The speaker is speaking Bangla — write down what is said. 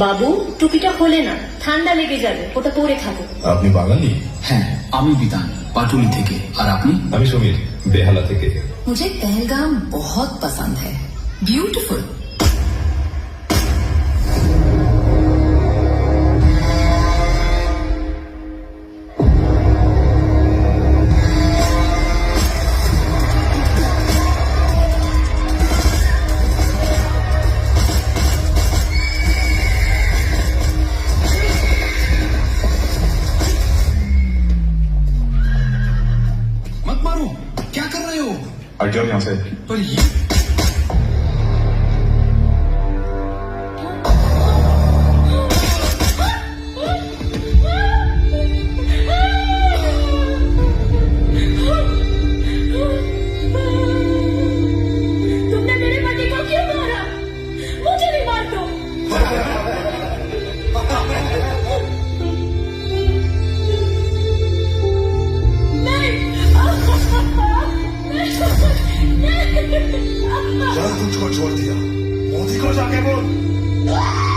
বাবু টুপিটা খোলে না ঠান্ডা লেগে যাবে ওটা পরে থাকো আপনি বাঙালি হ্যাঁ আমি বিধান পাটুলি থেকে আর আপনি আমি সমীর বেহালা থেকে मुझे पहलगाम बहुत पसंद है ब्यूटीफुल मारो क्या कर रहे हो हट जाओ यहाँ से पर ये जल तुझको छोड़ दिया मोदी को जाके बोल